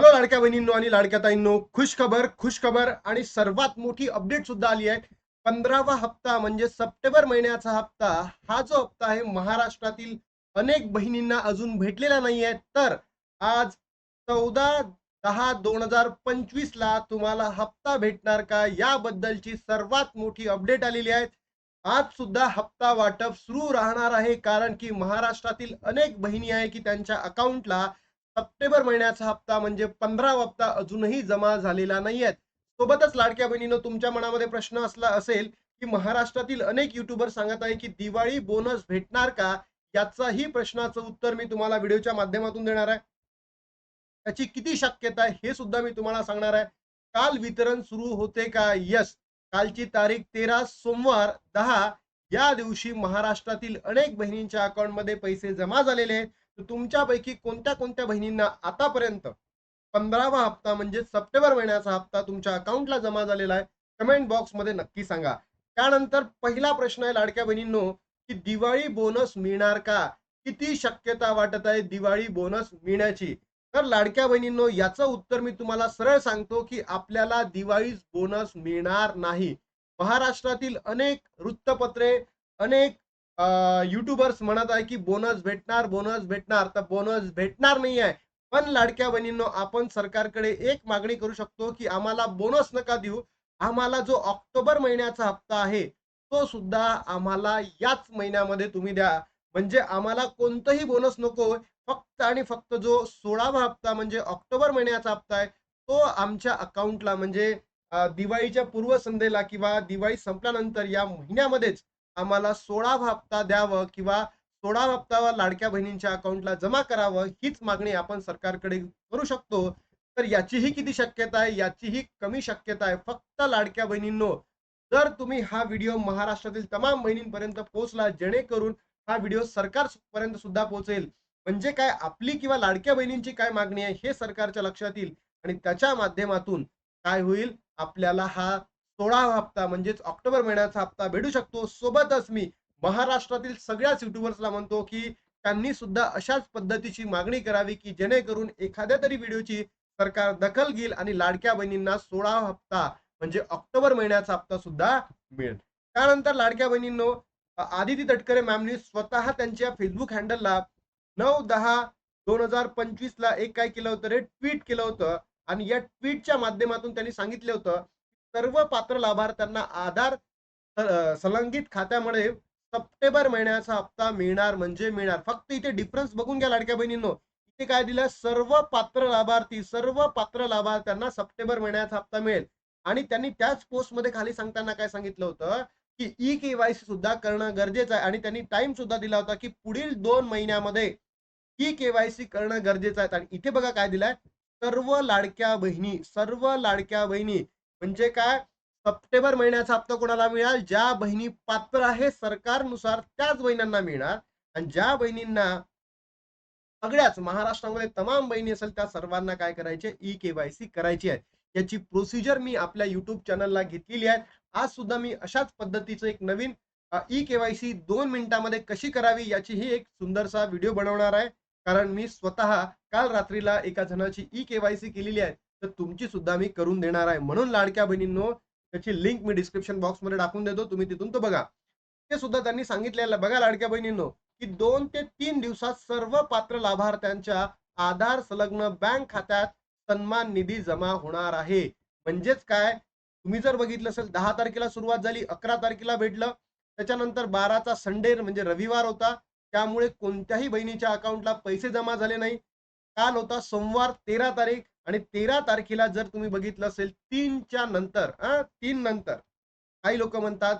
Hello लाडक्या बहिणींनो आणि लाडक्या ताईंनो खुश खबर खुश खबर आणि सर्वात मोठी अपडेट सुद्धा आली आहे. पंधरावा हप्ता म्हणजे सप्टेंबर महिन्याचा हप्ता हा जो हप्ता आहे महाराष्ट्रातील अनेक बहिणींना अजून भेटलेला नाही आहे तर आज चौदा दहा दोन हजार पंचवीस ला तुम्हाला हप्ता भेटणार का याबद्दलची सर्वात मोठी अपडेट आलेली आहे. आज सुद्धा हप्ता वाटप सुरू राहणार आहे कारण की महाराष्ट्रातील अनेक बहिणी आहे की त्यांच्या अकाउंटला सप्टेंबर महिन्याचा हप्ता म्हणजे पंधरा हप्ता अजूनही जमा झालेला नाही आहे सोबतच लाडक्या बहिणीनं तुमच्या मनामध्ये प्रश्न असला असेल की महाराष्ट्रातील अनेक युट्यूबर सांगत आहे की दिवाळी बोनस भेटणार का? याचाही प्रश्नाचं उत्तर मी तुम्हाला व्हिडिओच्या माध्यमातून देणार आहे. त्याची किती शक्यता आहे हे सुद्धा मी तुम्हाला सांगणार आहे. काल वितरण सुरू होते का? यस कालची तारीख तेरा सोमवार दहा. या दिवशी महाराष्ट्रातील अनेक बहिणींच्या अकाउंटमध्ये पैसे जमा झालेले आहेत. तुमच्यापैकी कोणत्या कोणत्या बहिणींना आतापर्यंत पंधरावा हप्ता म्हणजे सप्टेंबर महिन्याचा हप्ता तुमच्या अकाउंटला जमा झालेला आहे? कमेंट बॉक्समध्ये नक्की सांगा. त्यानंतर पहिला प्रश्न आहे लाडक्या बहिणींनो की दिवाळी बोनस मिळणार का? किती शक्यता वाटत आहे दिवाळी बोनस मिळण्याची? तर लाडक्या बहिणींनो याचं उत्तर मी तुम्हाला सरळ सांगतो की आपल्याला दिवाळी बोनस मिळणार नाही. महाराष्ट्रातील अनेक वृत्तपत्रे अनेक युट्यूबर्स म्हणत आहे की बोनस भेटणार बोनस भेटणार. तर बोनस भेटणार नाही आहे. पण लाडक्या बहिणींनो आपण सरकारकडे एक मागणी करू शकतो की आम्हाला बोनस नका देऊ. आम्हाला जो ऑक्टोबर महिन्याचा हप्ता आहे तो सुद्धा आम्हाला याच महिन्यामध्ये तुम्ही द्या. म्हणजे आम्हाला कोणतंही बोनस नको. फक्त आणि फक्त जो सोळावा हप्ता म्हणजे ऑक्टोबर महिन्याचा हप्ता आहे तो आमच्या अकाउंटला म्हणजे दिवाळीच्या पूर्वसंध्येला किंवा दिवाळी संपल्यानंतर या महिन्यामध्येच आम्हाला सोळावा हप्ता द्यावं किंवा सोळा हप्ता लाडक्या बहिणींच्या अकाउंटला जमा करावं हीच मागणी आपण सरकारकडे करू शकतो. तर याचीही किती शक्यता आहे? याचीही कमी शक्यता आहे. फक्त लाडक्या बहिणींनो जर तुम्ही हा व्हिडिओ महाराष्ट्रातील तमाम बहिणींपर्यंत पोहोचला जेणेकरून हा व्हिडिओ सरकारपर्यंत सुद्धा पोहोचेल. म्हणजे काय? आपली किंवा लाडक्या बहिणींची काय मागणी आहे हे सरकारच्या लक्षात येईल. आणि त्याच्या माध्यमातून काय होईल? आपल्याला हा सोळावा हप्ता म्हणजेच ऑक्टोबर महिन्याचा हप्ता भेटू शकतो. सोबतच मी महाराष्ट्रातील सगळ्याच युट्यूबर्सला म्हणतो की त्यांनी सुद्धा अशाच पद्धतीची मागणी करावी की जेणेकरून एखाद्या तरी व्हिडिओची सरकार दखल घेईल आणि लाडक्या बहिणींना सोळा हप्ता म्हणजे ऑक्टोबर महिन्याचा हप्ता सुद्धा मिळेल. त्यानंतर लाडक्या बहिणींनो आदिती तटकरे मॅमनी स्वतः त्यांच्या फेसबुक हँडलला नऊ दहा दोन हजार पंचवीस ला एक काय केलं होतं रे? ट्विट केलं होतं. आणि या ट्विटच्या माध्यमातून त्यांनी सांगितलं होतं सर्व पात्र लाभार्थ्यांना आधार संलंगित खात्यामुळे सप्टेंबर महिन्याचा हप्ता मिळणार म्हणजे मिळणार. फक्त इथे डिफरन्स बघून घ्या लाडक्या बहिणींनो. इथे काय दिलं? सर्व पात्र लाभार्थी सर्व पात्र लाभार्थ्यांना सप्टेंबर महिन्याचा हप्ता मिळेल. आणि त्यांनी त्याच पोस्टमध्ये खाली सांगताना काय सांगितलं होतं? की ई केवायसी सुद्धा करणं गरजेचं आहे. आणि त्यांनी टाइम सुद्धा दिला होता की पुढील दोन महिन्यामध्ये ई केवायसी करणं गरजेचं आहे. आणि इथे बघा काय दिलाय? सर्व लाडक्या बहिणी सर्व लाडक्या बहिणी म्हणजे काय? सप्टेंबर महिन्याचा हप्ता कोणाला मिळाल? ज्या बहिणी पात्र आहे सरकारनुसार त्याच बहिणींना मिळणार. आणि ज्या बहिणींना सगळ्याच महाराष्ट्रामध्ये तमाम बहिणी असेल त्या सर्वांना काय करायचे? ई केवायसी करायची आहे. याची प्रोसिजर मी आपल्या युट्यूब चॅनलला घेतलेली आहे. आज सुद्धा मी अशाच पद्धतीचं एक नवीन ई केवायसी दोन मिनिटांमध्ये कशी करावी याची ही एक सुंदरसा व्हिडिओ बनवणार आहे. कारण मी स्वतः काल रात्रीला एका जणाची ई केवायसी केलेली आहे. तर तुमची सुद्धा मी करून देणार आहे. म्हणून लाडक्या बहिणींनो त्याची लिंक मी डिस्क्रिप्शन बॉक्समध्ये टाकून देतो. तुम्ही तिथून तो बघा. ते सुद्धा त्यांनी सांगितलेलं बघा लाडक्या बहिणींनो की दोन ते तीन दिवसात सर्व पात्र लाभार्थ्यांच्या आधार संलग्न बँक खात्यात सन्मान निधी जमा होणार आहे. म्हणजेच काय? तुम्ही जर बघितलं असेल दहा तारखेला सुरुवात झाली अकरा तारखेला भेटलं. त्याच्यानंतर बाराचा संडे म्हणजे रविवार होता. त्यामुळे कोणत्याही बहिणीच्या अकाउंटला पैसे जमा झाले नाही. काल होता सोमवार तेरा तारीख. आणि तेरा तारखेला जर तुम्ही बघितलं असेल तीनच्या नंतर तीन नंतर काही लोक म्हणतात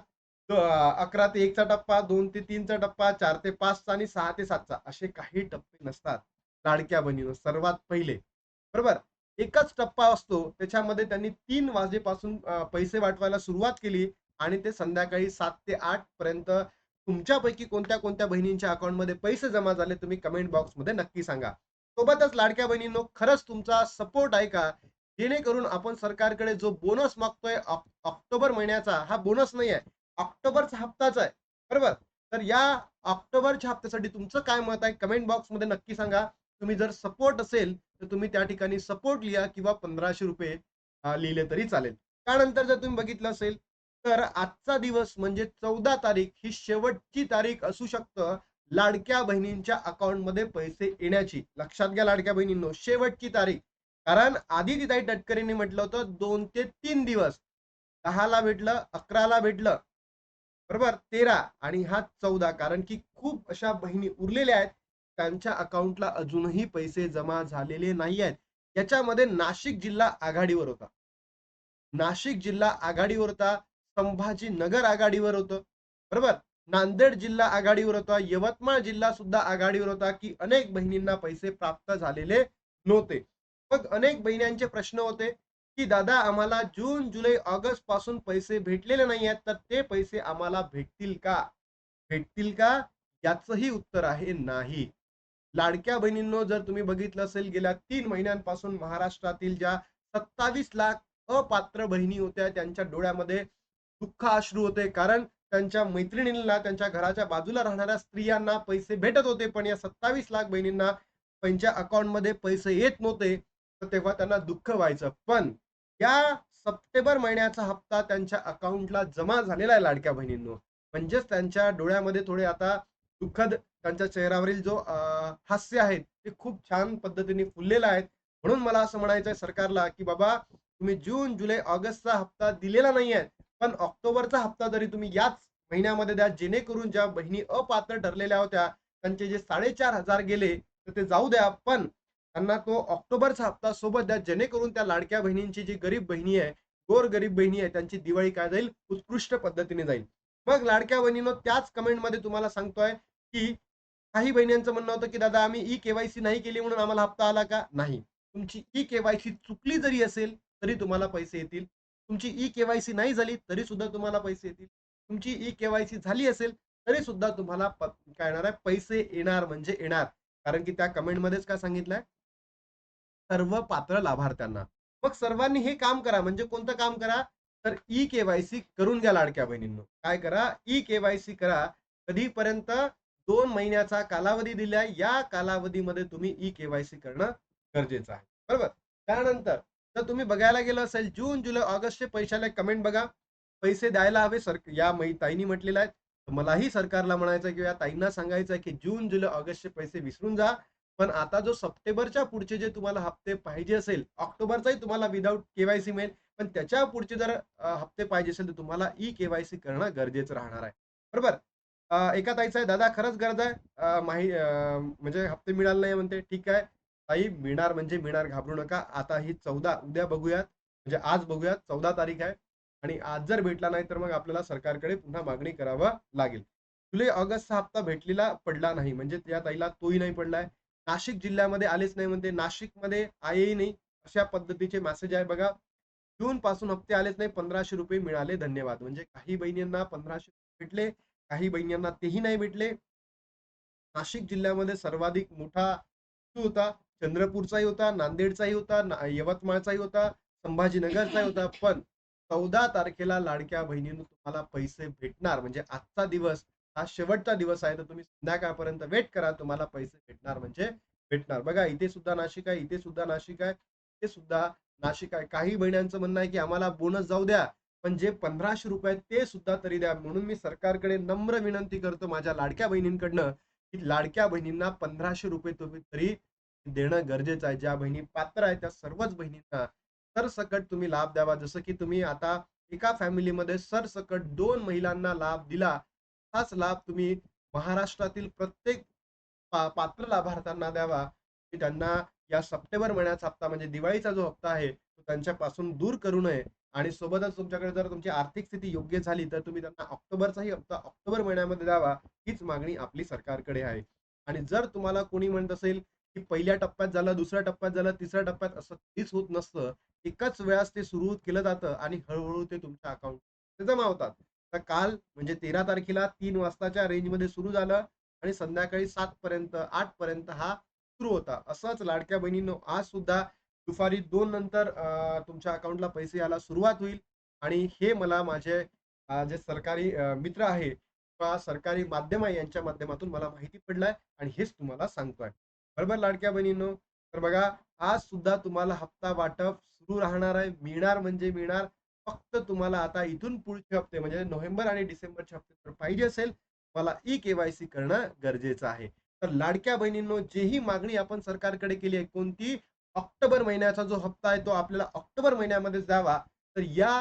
अकरा ते एकचा टप्पा दोन ते तीनचा टप्पा चार ते पाचचा आणि सहा ते सातचा असे काही टप्पे नसतात. लाडक्या बहिणीनं सर्वात पहिले. बरोबर? एकच टप्पा असतो त्याच्यामध्ये त्यांनी तीन वाजेपासून पैसे वाटवायला सुरुवात केली आणि ते संध्याकाळी सात ते आठ पर्यंत तुमच्यापैकी कोणत्या कोणत्या बहिणींच्या अकाउंटमध्ये पैसे जमा झाले तुम्ही कमेंट बॉक्समध्ये नक्की सांगा. सोबतच लाडक्या बहिणींनो खरंच तुमचा सपोर्ट आहे का? जेणेकरून आपण सरकारकडे जो बोनस मागतोय ऑक्टोबर महिन्याचा हा बोनस नाही आहे ऑक्टोबरचा हप्ताच आहे. बरोबर? तर या ऑक्टोबरच्या हप्त्यासाठी तुमचं काय मत आहे? कमेंट बॉक्समध्ये नक्की सांगा. तुम्ही जर सपोर्ट असेल तर तुम्ही त्या ठिकाणी सपोर्ट लिहा किंवा पंधराशे रुपये लिहिले तरी चालेल. त्यानंतर जर तुम्ही बघितलं असेल तर आजचा दिवस म्हणजे चौदा तारीख ही शेवटची तारीख असू शकतं. लाडक्या बहिणींच्या अकाउंटमध्ये पैसे येण्याची. लक्षात घ्या लाडक्या बहिणींनो शेवटची तारीख. कारण आधी तिथाई तटकरेंनी म्हटलं होतं दोन ते तीन दिवस. दहाला भेटलं अकराला भेटलं. बरोबर? तेरा आणि हा चौदा. कारण की खूप अशा बहिणी उरलेल्या आहेत. त्यांच्या अकाउंटला अजूनही पैसे जमा झालेले नाही आहेत याच्यामध्ये नाशिक जिल्हा आघाडीवर होता. नाशिक जिल्हा आघाडीवर होता संभाजीनगर आघाडीवर होतं. बरोबर? नांदेड जिल्हा आघाडीवर होता. यवतमाळ जिल्हा सुद्धा आघाडीवर होता की अनेक बहिणींना पैसे प्राप्त झालेले नव्हते. मग अनेक बहिण्यांचे प्रश्न होते की दादा आम्हाला जून जुलै ऑगस्टपासून पैसे भेटलेले नाही आहेत तर ते पैसे आम्हाला भेटतील का? भेटतील का? याचंही उत्तर आहे नाही. लाडक्या बहिणींनो जर तुम्ही बघितलं असेल गेल्या तीन महिन्यांपासून महाराष्ट्रातील ज्या सत्तावीस लाख अपात्र बहिणी होत्या त्यांच्या डोळ्यामध्ये दुःख अश्रू होते. कारण त्यांच्या मैत्रिणींना त्यांच्या घराच्या बाजूला राहणाऱ्या स्त्रियांना पैसे भेटत होते पण या सत्तावीस लाख बहिणींना त्यांच्या अकाउंटमध्ये पैसे येत नव्हते. तर तेव्हा त्यांना दुःख व्हायचं. पण या सप्टेंबर महिन्याचा हप्ता त्यांच्या अकाउंटला जमा झालेला आहे लाडक्या बहिणींनो. म्हणजेच त्यांच्या डोळ्यामध्ये थोडे आता दुःखद त्यांच्या चेहऱ्यावरील जो हास्य आहे ते खूप छान पद्धतीने फुललेलं आहे. म्हणून मला असं म्हणायचं आहे सरकारला की बाबा तुम्ही जून जुलै ऑगस्टचा हप्ता दिलेला नाही आहे पण ऑक्टोबरचा हप्ता जरी तुम्ही याच महिन्यामध्ये द्या जेणेकरून ज्या बहिणी अपात्र ठरलेल्या होत्या त्यांचे जे साडेचार हजार गेले तर ते जाऊ द्या. पण त्यांना तो ऑक्टोबरचा हप्ता सोबत द्या जेणेकरून त्या लाडक्या बहिणींची जी गरीब बहिणी आहे गोर गरीब बहिणी आहे त्यांची दिवाळी काय जाईल? उत्कृष्ट पद्धतीने जाईल. मग लाडक्या बहिणीनं त्याच कमेंटमध्ये तुम्हाला सांगतोय की काही बहिणींचं म्हणणं होतं की दादा आम्ही ई केवायसी नाही केली म्हणून आम्हाला हप्ता आला का? नाही. तुमची ई केवायसी चुकली जरी असेल तरी तुम्हाला पैसे येतील. तुमची ई केवायसी नाही झाली तरी सुद्धा तुम्हाला पैसे येतील. तुमची ई केवायसी झाली असेल तरी सुद्धा तुम्हाला काय येणार आहे पैसे येणार म्हणजे येणार. कारण की त्या कमेंटमध्येच काय सांगितलंय? सर्व पात्र लाभार्थ्यांना. मग सर्वांनी हे काम करा म्हणजे कोणतं काम करा? तर ई केवायसी करून घ्या लाडक्या बहिणींनो. काय करा? ई केवायसी करा. कधीपर्यंत? दोन महिन्याचा कालावधी दिलाय या कालावधीमध्ये तुम्ही ई केवायसी करणं गरजेचं आहे. बरोबर? त्यानंतर तर तुम्ही बघायला गेलं असेल जून जुलै ऑगस्टचे पैशाला कमेंट बघा. पैसे द्यायला हवे सर या मै ताईनी म्हटलेलं आहे. मलाही सरकारला म्हणायचं किंवा ताईंना सांगायचं की जून जुलै ऑगस्टचे पैसे विसरून जा. पण आता जो सप्टेंबरच्या पुढचे जे तुम्हाला हप्ते पाहिजे असेल ऑक्टोबरचाही तुम्हाला विदाऊट केवायसी मिळेल. पण त्याच्या पुढचे जर हप्ते पाहिजे असेल तर तुम्हाला ई केवायसी करणं गरजेचं राहणार आहे. बरोबर? एका ताईचं आहे दादा खरंच गरज आहे. माही म्हणजे हप्ते मिळाले नाही म्हणते. ठीक आहे. ताई मिळणार म्हणजे मिळणार घाबरू नका. आता ही चौदा उद्या बघूयात. म्हणजे आज बघूयात चौदा तारीख आहे. आणि आज जर भेटला नाही तर मग आपल्याला सरकारकडे पुन्हा मागणी करावं लागेल. जुलै ऑगस्टचा हप्ता भेटलेला पडला नाही. म्हणजे त्या ताईला तोही नाही पडलाय. नाशिक जिल्ह्यामध्ये आलेच नाही म्हणते. नाशिकमध्ये आलेही नाही. अशा पद्धतीचे मेसेज आहे बघा. जून पासून हप्ते आलेच नाही. पंधराशे रुपये मिळाले. धन्यवाद. म्हणजे काही बहिणींना पंधराशे भेटले. काही बहिणींना तेही नाही भेटले. नाशिक जिल्ह्यामध्ये सर्वाधिक मोठा होता. चंद्रपूरचाही होता नांदेडचाही होता यवतमाळचाही होता संभाजीनगरचाही होता. पण चौदा तारखेला लाडक्या बहिणीनं तुम्हाला पैसे भेटणार. म्हणजे आजचा दिवस हा शेवटचा दिवस आहे. तर तुम्ही संध्याकाळपर्यंत वेट करा. तुम्हाला पैसे भेटणार म्हणजे भेटणार. बघा इथे सुद्धा नाशिक आहे इथे सुद्धा नाशिक आहे इथे सुद्धा नाशिक आहे. काही बहिण्यांचं म्हणणं आहे की आम्हाला बोनस जाऊ द्या. पण जे पंधराशे रुपये आहेत ते सुद्धा तरी द्या. म्हणून मी सरकारकडे नम्र विनंती करतो माझ्या लाडक्या बहिणींकडनं की लाडक्या बहिणींना पंधराशे रुपये तुम्ही तरी देणं गरजेचं आहे. ज्या बहिणी पात्र आहेत त्या सर्वच बहिणींना सरसकट तुम्ही लाभ द्यावा. जसं की तुम्ही आता एका फॅमिलीमध्ये सरसकट दोन महिलांना लाभ दिला हाच लाभ तुम्ही महाराष्ट्रातील प्रत्येक पा- पात्र लाभार्थ्यांना द्यावा. की त्यांना या सप्टेंबर महिन्याचा हप्ता म्हणजे दिवाळीचा जो हप्ता आहे तो त्यांच्यापासून दूर करू नये. आणि सोबतच तुमच्याकडे जर तुमची आर्थिक स्थिती योग्य झाली तर तुम्ही त्यांना ऑक्टोबरचाही हप्ता ऑक्टोबर महिन्यामध्ये द्यावा. हीच मागणी आपली सरकारकडे आहे. आणि जर तुम्हाला कोणी म्हणत असेल की पहिल्या टप्प्यात झालं दुसऱ्या टप्प्यात झालं तिसऱ्या टप्प्यात असं कधीच होत नसतं. एकाच वेळास ते सुरू केलं जातं आणि हळूहळू ते तुमच्या अकाउंट जमा होतात. तर काल म्हणजे तेरा तारखेला तीन वाजताच्या रेंजमध्ये सुरू झालं आणि संध्याकाळी सात पर्यंत आठ पर्यंत हा सुरू होता. असंच लाडक्या बहिणींनो आज सुद्धा दुपारी दोन नंतर तुमच्या अकाउंटला पैसे यायला सुरुवात होईल. आणि हे मला माझे जे सरकारी मित्र आहे किंवा सरकारी माध्यम आहे यांच्या माध्यमातून मला माहिती पडलाय आणि हेच तुम्हाला सांगतोय. बरोबर लाडक्या बहिणींनो? तर बघा आज सुद्धा तुम्हाला हप्ता वाटप सुरू राहणार आहे. मिळणार म्हणजे मिळणार. फक्त तुम्हाला आता इथून पुढचे हप्ते म्हणजे नोव्हेंबर आणि डिसेंबरचे हप्ते जर पाहिजे असेल मला ई केवायसी करणं गरजेचं आहे. तर लाडक्या बहिणींनो जेही मागणी आपण सरकारकडे केली आहे कोणती? ऑक्टोबर महिन्याचा जो हप्ता आहे तो आपल्याला ऑक्टोबर महिन्यामध्ये द्यावा. तर या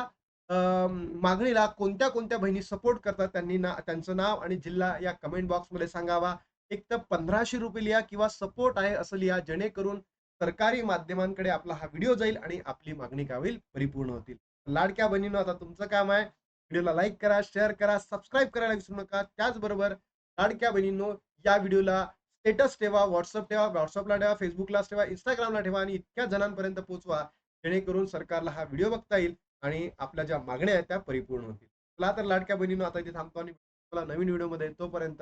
मागणीला कोणत्या कोणत्या बहिणी सपोर्ट करतात त्यांनी ना त्यांचं नाव आणि जिल्हा या कमेंट बॉक्समध्ये सांगावा. एक तर पंधराशे रुपये लिहा किंवा सपोर्ट आहे असं लिहा जेणेकरून सरकारी माध्यमांकडे आपला हा व्हिडिओ जाईल आणि आपली मागणी काय होईल? परिपूर्ण होतील. लाडक्या बहिणींनो आता तुमचं काम आहे. व्हिडिओला लाईक करा शेअर करा सबस्क्राईब करायला विसरू नका. त्याचबरोबर लाडक्या बहिणींनो या व्हिडिओला स्टेटस ठेवा व्हॉट्सअप ठेवा व्हॉट्सअपला ठेवा फेसबुकला ठेवा इंस्टाग्रामला ठेवा आणि इतक्या जणांपर्यंत पोहोचवा जेणेकरून सरकारला हा व्हिडिओ बघता येईल आणि आपल्या ज्या मागण्या आहेत त्या परिपूर्ण होतील. चला तर लाडक्या बहिणींनो आता इथे थांबतो आणि नवीन व्हिडिओमध्ये तोपर्यंत